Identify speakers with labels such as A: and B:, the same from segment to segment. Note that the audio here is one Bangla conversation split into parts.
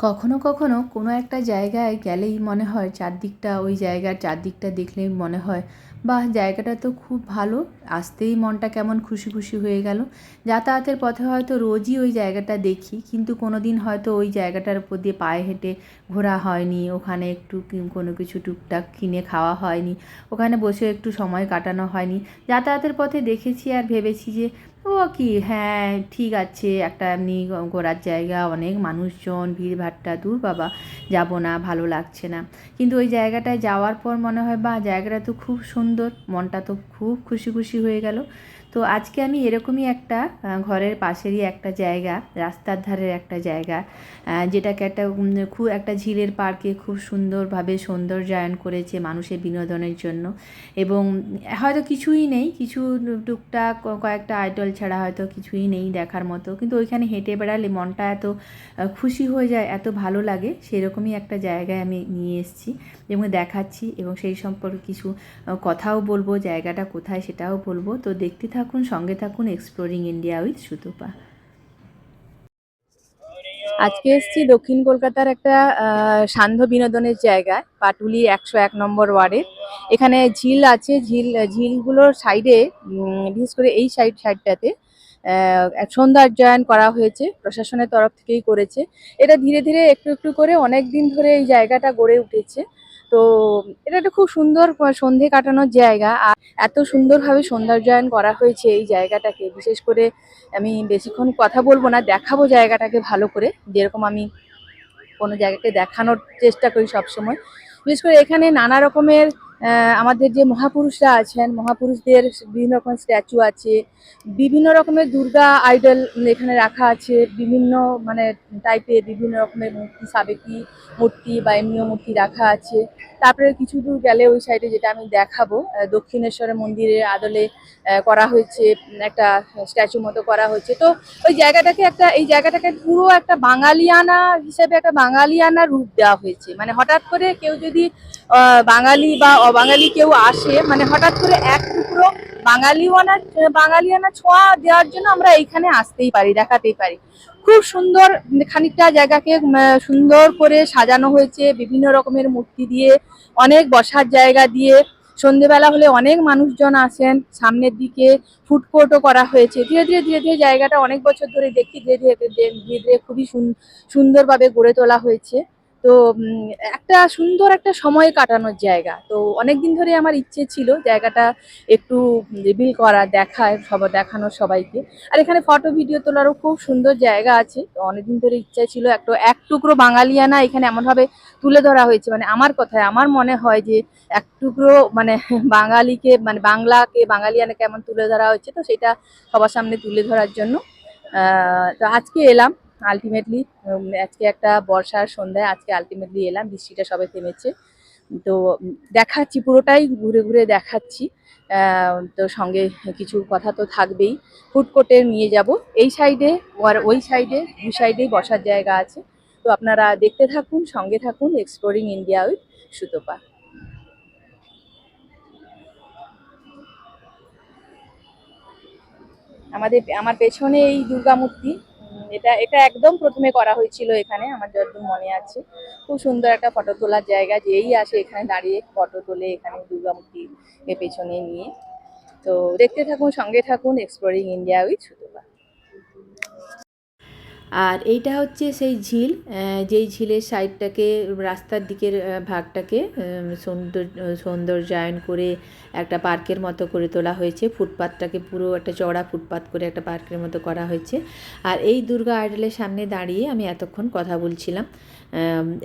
A: কখনো কখনো কোনো একটা জায়গায় গেলেই মনে হয় চারদিকটা, ওই জায়গার চারদিকটা দেখলেই মনে হয় বাহ, জায়গাটা তো খুব ভালো। আসতেই মনটা কেমন খুশি খুশি হয়ে গেল। যাতায়াতের পথে হয়তো রোজই ওই জায়গাটা দেখি, কিন্তু কোনো দিন হয়তো ওই জায়গাটার উপর দিয়ে পায়ে হেঁটে ঘোরা হয়নি। ওখানে একটু কোনো কিছু টুকটাক কিনে খাওয়া হয়নি। ওখানে বসে একটু সময় কাটানো হয়নি। যাতায়াতের পথে দেখেছি আর ভেবেছি যে, ও কি হ্যাঁ ঠিক আছে, একটা এমনি ঘোরার জায়গা, অনেক মানুষজন, ভিড়ভাট্টা, দূর বাবা, যাব না, ভালো লাগছে না। কিন্তু ওই জায়গাটায় যাওয়ার পর মনে হয় বা জায়গাটা তো খুব সুন্দর। মনটা তো খুব খুশি খুশি হয়ে গেল। তো আজকে আমি এরকমই একটা ঘরের পাশেরই একটা জায়গা, রাস্তার ধারের একটা জায়গা যেটাকে একটা খুব একটা ঝিলের পার্কে খুব সুন্দরভাবে সৌন্দর্যায়ন করেছে মানুষের বিনোদনের জন্য। এবং হয়তো কিছুই নেই, কিছু টুকটাক কয়েকটা আইডল ছাড়া হয়তো কিছুই নেই দেখার মতো। কিন্তু ওইখানে হেঁটে বেড়ালে মনটা এত খুশি হয়ে যায়, এত ভালো লাগে, সেরকমই একটা জায়গায় আমি নিয়ে এসেছি এবং দেখাচ্ছি এবং সেই সম্পর্কে কিছু কথাও বলব, জায়গাটা কোথায় সেটাও বলব। তো দেখতে থাকুন, সঙ্গে থাকুন এক্সপ্লোরিং ইন্ডিয়া উইথ সুতপা।
B: আজকে এসেছি দক্ষিণ কলকাতার একটা সান্ধ্য বিনোদনের জায়গায়, পাটুলি একশো এক নম্বর ওয়ার্ডে। এখানে ঝিল আছে, ঝিল, ঝিলগুলোর সাইডে বিশেষ করে এই সাইড সাইডটাতে সৌন্দর্যায়ন করা হয়েছে, প্রশাসনের তরফ থেকেই করেছে। এটা ধীরে ধীরে একটু একটু করে অনেক দিন ধরে এই জায়গাটা গড়ে উঠেছে। তো এটা একটা খুব সুন্দর সন্ধে কাটানোর জায়গা। আর এত সুন্দরভাবে সৌন্দর্যায়ন করা হয়েছে এই জায়গাটাকে। বিশেষ করে আমি বেশিক্ষণ কথা বলব না, দেখাবো জায়গাটাকে ভালো করে। যেরকম আমি কোনো জায়গাকে দেখানোর চেষ্টা করি সবসময়। বিশেষ করে এখানে নানা রকমের আমাদের যে মহাপুরুষরা আছেন, মহাপুরুষদের বিভিন্ন রকমের স্ট্যাচু আছে, বিভিন্ন রকমের দুর্গা আইডল এখানে রাখা আছে, বিভিন্ন মানে টাইপের বিভিন্ন রকমের মূর্তি, সাবেকি মূর্তি বা এমনিও মূর্তি রাখা আছে। তারপরে কিছু দূর গেলে ওই সাইডে যেটা আমি দেখাবো দক্ষিণেশ্বরের মন্দিরের আদলে করা হয়েছে, একটা স্ট্যাচু মতো করা হয়েছে। তো ওই জায়গাটাকে একটা, এই জায়গাটাকে পুরো একটা বাঙালিয়ানা হিসেবে একটা বাঙালিয়ানা রূপ দেওয়া হয়েছে। মানে হঠাৎ করে কেউ যদি বাঙালি বা অবাঙালি কেউ আসে মানে হঠাৎ করে এক টুকরো বাঙালিয়ানা বাঙালিয়ানা ছোঁয়া দেওয়ার জন্য আমরা এইখানে আসতেই পারি, দেখাতেই পারি। খুব সুন্দর খানিকটা জায়গাকে সুন্দর করে সাজানো হয়েছে, বিভিন্ন রকমের মূর্তি দিয়ে, অনেক বসার জায়গা দিয়ে। সন্ধেবেলা হলে অনেক মানুষজন আসেন, সামনের দিকে ফুড কোর্টও করা হয়েছে। ধীরে ধীরে ধীরে ধীরে জায়গাটা অনেক বছর ধরে দেখি, ধীরে ধীরে ধীরে ধীরে খুবই সুন- সুন্দরভাবে গড়ে তোলা হয়েছে। তো একটা সুন্দর একটা সময় কাটানোর জায়গা। তো অনেক দিন ধরে আমার ইচ্ছে ছিল জায়গাটা একটু রিভিল করা, দেখায়, সব, দেখানোর সবাইকে। আর এখানে ফটো, ভিডিও তোলারও খুব সুন্দর জায়গা আছে। তো অনেকদিন ধরে ইচ্ছা ছিল একটু এক টুকরো বাঙালিয়ানা এখানে এমনভাবে তুলে ধরা হয়েছে। মানে আমার কথায়, আমার মনে হয় যে এক টুকরো মানে বাঙালিকে মানে বাংলাকে বাঙালিয়ানা কেমন তুলে ধরা হয়েছে। তো সেটা সবার সামনে তুলে ধরার জন্য তো আজকে এলাম। আলটিমেটলি আজকে একটা বর্ষার সন্ধ্যায় আজকে আলটিমেটলি এলাম বৃষ্টিটা সবে থেমেছে। তো দেখাচ্ছি পুরোটাই ঘুরে ঘুরে দেখাচ্ছি। তো সঙ্গে কিছু কথা তো থাকবেই। ফুড কোর্টে নিয়ে যাব। এই সাইডে আর ওই সাইডে দু সাইডেই বসার জায়গা আছে। তো আপনারা দেখতে থাকুন সঙ্গে থাকুন এক্সপ্লোরিং ইন্ডিয়া উইথ সুতপা। আমাদের আমার পেছনে এই দুর্গা মূর্তি। উম, এটা এটা একদম প্রথমে করা হয়েছিল এখানে, আমার যতদূর মনে আছে। খুব সুন্দর একটা ফটো তোলার জায়গা, যেই আসে এখানে দাঁড়িয়ে ফটো তোলে এখানে দুর্গামুখী মূর্তিকে পেছনে নিয়ে। তো দেখতে থাকুন, সঙ্গে থাকুন এক্সপ্লোরিং ইন্ডিয়া উইথ সুতপা।
A: আর এইটা হচ্ছে সেই ঝিল যেই ঝিলের সাইডটাকে, রাস্তার দিকের ভাগটাকে সৌন্দর্য, সৌন্দর্যায়ন করে একটা পার্কের মতো করে তোলা হয়েছে। ফুটপাতটাকে পুরো একটা চওড়া ফুটপাত করে একটা পার্কের মতো করা হয়েছে। আর এই দুর্গা আইডলের সামনে দাঁড়িয়ে আমি এতক্ষণ কথা বলছিলাম।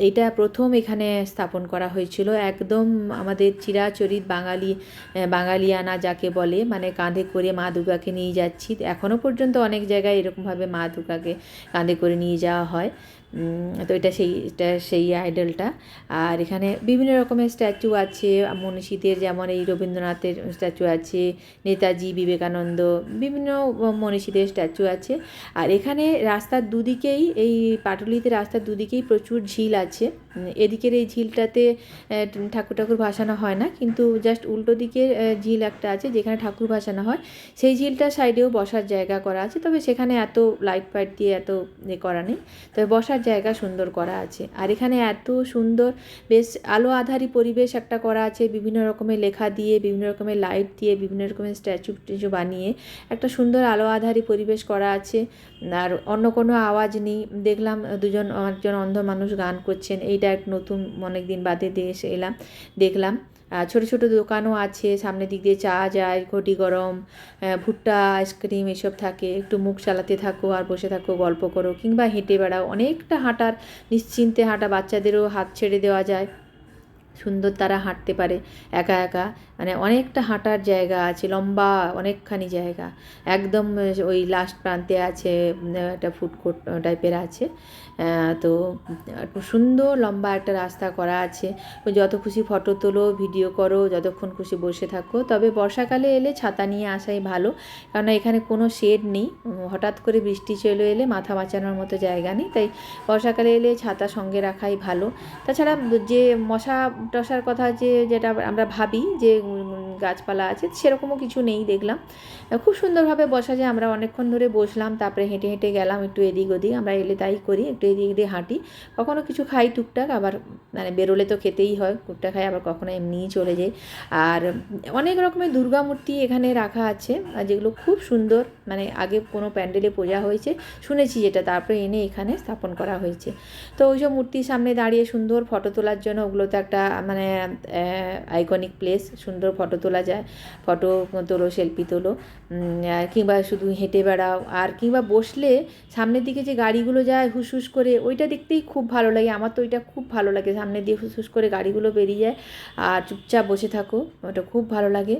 A: এইটা প্রথম এখানে স্থাপন করা হয়েছিল। একদম আমাদের চিরাচরিত বাঙালি বাঙালিয়ানা যাকে বলে মানে কাঁধে করে মা দুর্গাকে নিয়ে যাচ্ছি। এখনও পর্যন্ত অনেক জায়গায় এরকমভাবে মা দুর্গাকে কাঁধে করে নিয়ে যাওয়া হয়। তো এটা সেই এটা সেই আইডলটা আর এখানে বিভিন্ন রকমের স্ট্যাচু আছে। মনীষীদের যেমন এই রবীন্দ্রনাথের স্ট্যাচু আছে, নেতাজি, বিবেকানন্দ, বিভিন্ন মনীষীদের স্ট্যাচু আছে। আর এখানে রাস্তার দুদিকেই, এই পাটুলিতে রাস্তার দুদিকেই প্রচুর ঝিল আছে। এদিকের এই ঝিলটাতে ঠাকুর ঠাকুর ভাসানো হয় না। কিন্তু জাস্ট উল্টো দিকের ঝিল একটা আছে যেখানে ঠাকুর ভাসানো হয়। সেই ঝিলটার সাইডেও বসার জায়গা করা আছে। তবে সেখানে এত লাইট ফাইট দিয়ে এত এ করা নেই। তবে বসার বসার জায়গা সুন্দর করা আছে। আর এখানে এত সুন্দর বেশ আলো আধারি পরিবেশ একটা করা আছে, বিভিন্ন রকমের লেখা দিয়ে, বিভিন্ন রকমের লাইট দিয়ে, বিভিন্ন রকমের স্ট্যাচু ট্যাচু বানিয়ে একটা সুন্দর আলো আধারি পরিবেশ করা আছে। আর অন্য কোনো আওয়াজ নেই। দেখলাম দুজন, একজন অন্ধ মানুষ গান করছেন। এইটা এক নতুন অনেক দিন বাদে এসে এলাম। দেখলাম ছোটো ছোট দোকানও আছে, সামনের দিক দিয়ে চা যায়, ঘটি গরম ভুট্টা, আইসক্রিম এসব থাকে। একটু মুখ চালাতে থাকো আর বসে থাকো, গল্প করো কিংবা হেঁটে বেড়াও। অনেকটা হাঁটার, নিশ্চিন্তে হাঁটা বাচ্চাদেরও হাত ছেড়ে দেওয়া যায়। সুন্দর তারা হাঁটতে পারে। একা একা মানে অনেকটা হাঁটার জায়গা আছে, লম্বা অনেকখানি জায়গা। একদম ওই লাস্ট প্রান্তে আছে একটা ফুড কোর্ট টাইপের আছে। তো সুন্দর লম্বা একটা রাস্তা করা আছে। যত খুশি ফটো তোলো ভিডিও করো, যতক্ষণ খুশি বসে থাকো। তবে বর্ষাকালে এলে ছাতা নিয়ে আসাই ভালো। কারণ এখানে কোনো শেড নেই। হঠাৎ করে বৃষ্টি চলে এলে মাথা বাঁচানোর মতো জায়গা নেই। তাই বর্ষাকালে এলে ছাতা সঙ্গে রাখাই ভালো। তাছাড়া যে মশা টশার কথা যে যেটা আমরা ভাবি যে গাছপালা আছে, সেরকমও কিছু নেই দেখলাম। খুব সুন্দরভাবে বসা যায়, আমরা অনেকক্ষণ ধরে বসলাম, তারপরে হেঁটে হেঁটে গেলাম একটু এদিক ওদিক, আমরা এলে তাই করি, একটু এদিক ওদিক হাঁটি। কখনও কিছু খাই টুকটাক, আবার মানে বেরোলে তো খেতেই হয় টুকটাক খাই, আবার কখনো এমনিই চলে যাই। আর অনেক রকমের দুর্গা মূর্তি এখানে রাখা আছে যেগুলো খুব সুন্দর মানে আগে কোনো প্যান্ডেলে পূজা হয়েছে, শুনেছি যেটা, তারপরে এনে এখানে স্থাপন করা হয়েছে। তো ওই সব মূর্তির সামনে দাঁড়িয়ে সুন্দর ফটো তোলার জন্য ওগুলো তো একটা মানে আইকনিক প্লেস সুন্দর ফটো তোলা যায় ফটো তোলো সেলফি তোলো কিংবা শুধু হেঁটে বেড়াও, আর কিংবা বসলে সামনের দিকে যে গাড়িগুলো যায় হুস করে, ওইটা দেখতেই খুব ভালো লাগে, আমার তো ওইটা খুব ভালো লাগে, সামনে দিয়ে হুস করে গাড়িগুলো বেরিয়ে যায়, আর চুপচাপ বসে থাকো, ওটা খুব ভালো লাগে।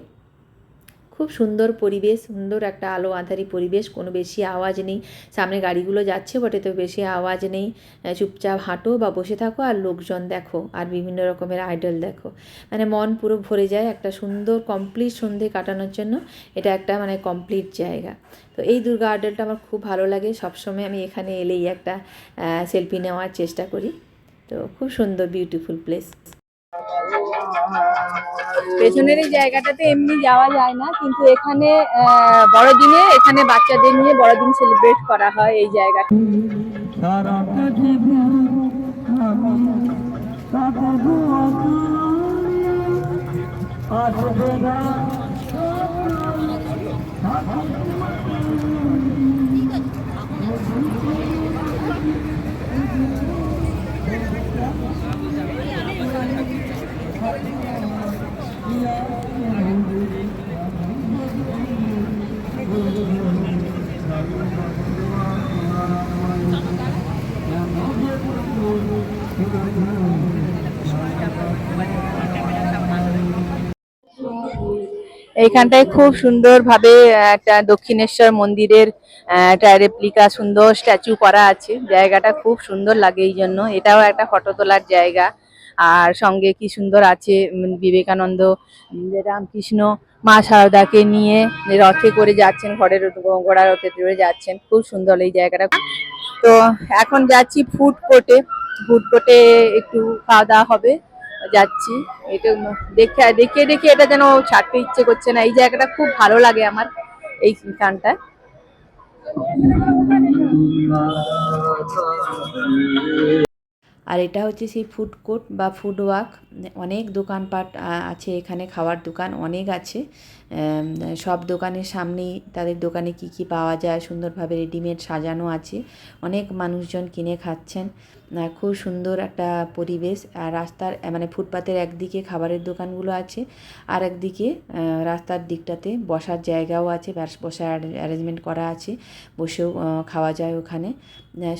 A: খুব সুন্দর পরিবেশ, সুন্দর একটা আলো আঁধারি পরিবেশ, কোনো বেশি আওয়াজ নেই। সামনে গাড়িগুলো যাচ্ছে বটে, তো বেশি আওয়াজ নেই। চুপচাপ হাঁটো বা বসে থাকো আর লোকজন দেখো আর বিভিন্ন রকমের আইডল দেখো। মানে মন পুরো ভরে যায় একটা সুন্দর কমপ্লিট সন্ধে কাটানোর জন্য। এটা একটা মানে কমপ্লিট জায়গা। তো এই দুর্গা আইডলটা আমার খুব ভালো লাগে। সবসময় আমি এখানে এলেই একটা সেলফি নেওয়ার চেষ্টা করি। তো খুব সুন্দর বিউটিফুল প্লেস
B: পেছনের এই জায়গাটাতে এমনি যাওয়া যায় না, কিন্তু এখানে বড়দিনে এখানে বাচ্চাদের নিয়ে বড়দিন সেলিব্রেট করা হয় এই জায়গাটা এইখানটায় খুব সুন্দরভাবে একটা দক্ষিণেশ্বর মন্দিরের একটা রেপ্লিকা সুন্দর স্ট্যাচু করা আছে। জায়গাটা খুব সুন্দর লাগে এই জন্য। এটাও একটা ফটো তোলার জায়গা। আর সঙ্গে কি সুন্দর আছে বিবেকানন্দ রামকৃষ্ণ, মা সারদাকে নিয়ে রথে করে যাচ্ছেন, ঘরের ঘোড়া রথে চড়ে যাচ্ছেন। খুব সুন্দর এই জায়গাটা। তো এখন যাচ্ছি ফুড কোর্টে ফুড কোর্টে একটু খাওয়া দাওয়া হবে। যাচ্ছি। এটা দেখে দেখে দেখে এটা যেন ছাড়তে ইচ্ছে করছে না। এই জায়গাটা খুব ভালো লাগে আমার, এই গানটা
A: আর এটা হচ্ছে সেই ফুড কোর্ট বা ফুড ওয়াক অনেক দোকানপাট আছে এখানে, খাওয়ার দোকান অনেক আছে। সব দোকানের সামনেই তাদের দোকানে কি কি পাওয়া যায়, সুন্দরভাবে রেডিমেড সাজানো আছে। অনেক মানুষজন কিনে খাচ্ছেন। খুব সুন্দর একটা পরিবেশ। আর রাস্তার মানে ফুটপাতের একদিকে খাবারের দোকানগুলো আছে, আর একদিকে রাস্তার দিকটাতে বসার জায়গাও আছে বসার অ্যারেঞ্জমেন্ট করা আছে, বসেও খাওয়া যায় ওখানে।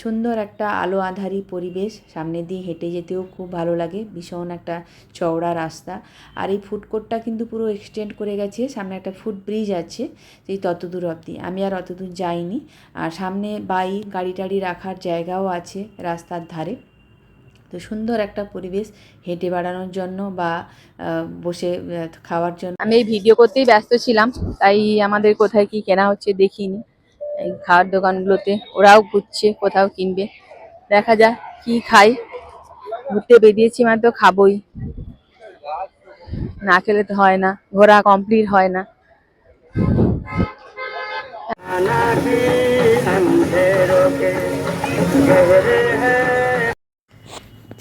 A: সুন্দর একটা আলো আঁধারি পরিবেশ। সামনে দিয়ে হেঁটে যেতেও খুব ভালো লাগে। ভীষণ একটা চওড়া রাস্তা। আর এই ফুড কোর্টটা কিন্তু পুরো এক্সটেন্ড করে গেছে। সামনে একটা ফুট ব্রিজ আছে সেই ততদূর অবধি। আমি আর অতদূর যাইনি। আর সামনে বাইক গাড়ি টাড়ি রাখার জায়গাও আছে রাস্তার ধারে। তো সুন্দর একটা পরিবেশ হেঁটে বেড়ানোর জন্য বা বসে খাওয়ার জন্য।
B: আমি এই ভিডিও করতেই ব্যস্ত ছিলাম, তাই আমাদের কোথায় কি কেনা হচ্ছে দেখিনি। এই খাওয়ার দোকানগুলোতে ওরাও ঘুরছে, কোথাও কিনবে। দেখা যাক কি খাই। ঘুরতে বেরিয়েছি মানে তো খাবোই। না খেলে তো হয় না, ঘোরা কমপ্লিট হয় না।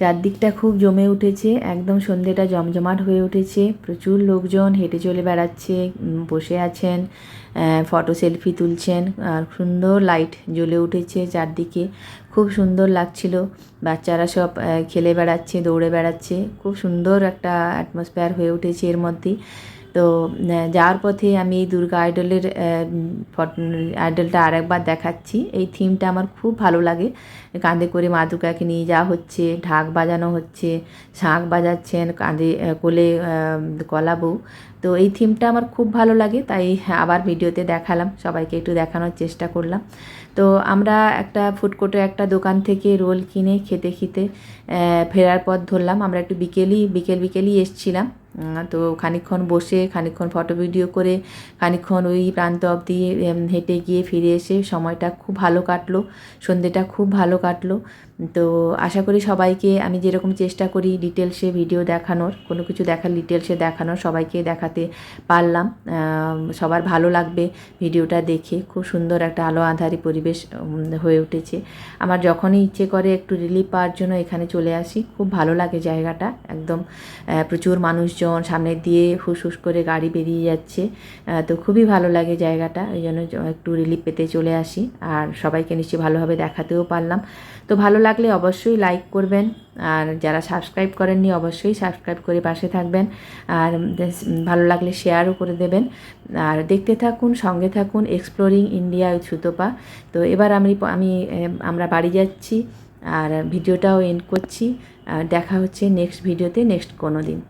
A: চারদিকটা খুব জমে উঠেছে, একদম সন্ধ্যেটা জমজমাট হয়ে উঠেছে। প্রচুর লোকজন হেঁটে চলে বেড়াচ্ছে বসে আছেন ফটো সেলফি তুলছেন, আর সুন্দর লাইট জ্বলে উঠেছে চারদিকে। খুব সুন্দর লাগছিল। বাচ্চারা সব খেলে বেড়াচ্ছে, দৌড়ে বেড়াচ্ছে। খুব সুন্দর একটা অ্যাটমসফিয়ার হয়ে উঠেছে এর মধ্যেই তো যাওয়ার পথে আমি এই দুর্গা আইডলের আইডলটা আরেকবার দেখাচ্ছি। এই থিমটা আমার খুব ভালো লাগে। কাঁধে করে মা দুর্গাকে নিয়ে যাওয়া হচ্ছে, ঢাক বাজানো হচ্ছে, শাঁখ বাজাচ্ছেন, কাঁধে কোলে কলা বউ। তো এই থিমটা আমার খুব ভালো লাগে, তাই আবার ভিডিওতে দেখালাম। সবাইকে একটু দেখানোর চেষ্টা করলাম। তো আমরা একটা ফুড কোর্টে একটা দোকান থেকে রোল কিনে খেতে খেতে ফেরার পথ ধরলাম। আমরা একটু বিকেলই, বিকেল বিকেলই এসছিলাম। তো খানিক্ষণ বসে খানিক্ষণ ফটো ভিডিও করে খানিক্ষণ ওই প্রান্ত অবধি হেঁটে গিয়ে ফিরে এসে সময়টা খুব ভালো কাটলো। সন্ধ্যেটা খুব ভালো কাটলো। তো আশা করি সবাইকে আমি যেরকম চেষ্টা করি ডিটেলসে ভিডিও দেখানোর, কোনো কিছু দেখার ডিটেলসে দেখানোর সবাইকে দেখাতে পারলাম। সবার ভালো লাগবে ভিডিওটা দেখে। খুব সুন্দর একটা আলো আঁধারি পরিবেশ হয়ে উঠেছে। আমার যখনই ইচ্ছে করে একটু রিলিফ পাওয়ার জন্য এখানে চলে আসি। খুব ভালো লাগে জায়গাটা, একদম প্রচুর মানুষজন সামনে দিয়ে হুস হুস করে গাড়ি বেরিয়ে যাচ্ছে। তো খুবই ভালো লাগে জায়গাটা ওই জন্য একটু রিলিফ পেতে চলে আসি। আর সবাইকে নিশ্চয়ই ভালোভাবে দেখাতেও পারলাম। তো ভালো লাগলে অবশ্যই লাইক করবেন। আর যারা সাবস্ক্রাইব করেননি, অবশ্যই সাবস্ক্রাইব করে পাশে থাকবেন। আর ভালো লাগলে শেয়ারও করে দেবেন। আর দেখতে থাকুন, সঙ্গে থাকুন এক্সপ্লোরিং ইন্ডিয়া উইথ সুতপা। তো এবার আমি আমি আমরা বাড়ি যাচ্ছি। আর ভিডিওটাও এন্ড করছি। আর দেখা হচ্ছে নেক্সট ভিডিওতে নেক্সট কোনো দিন।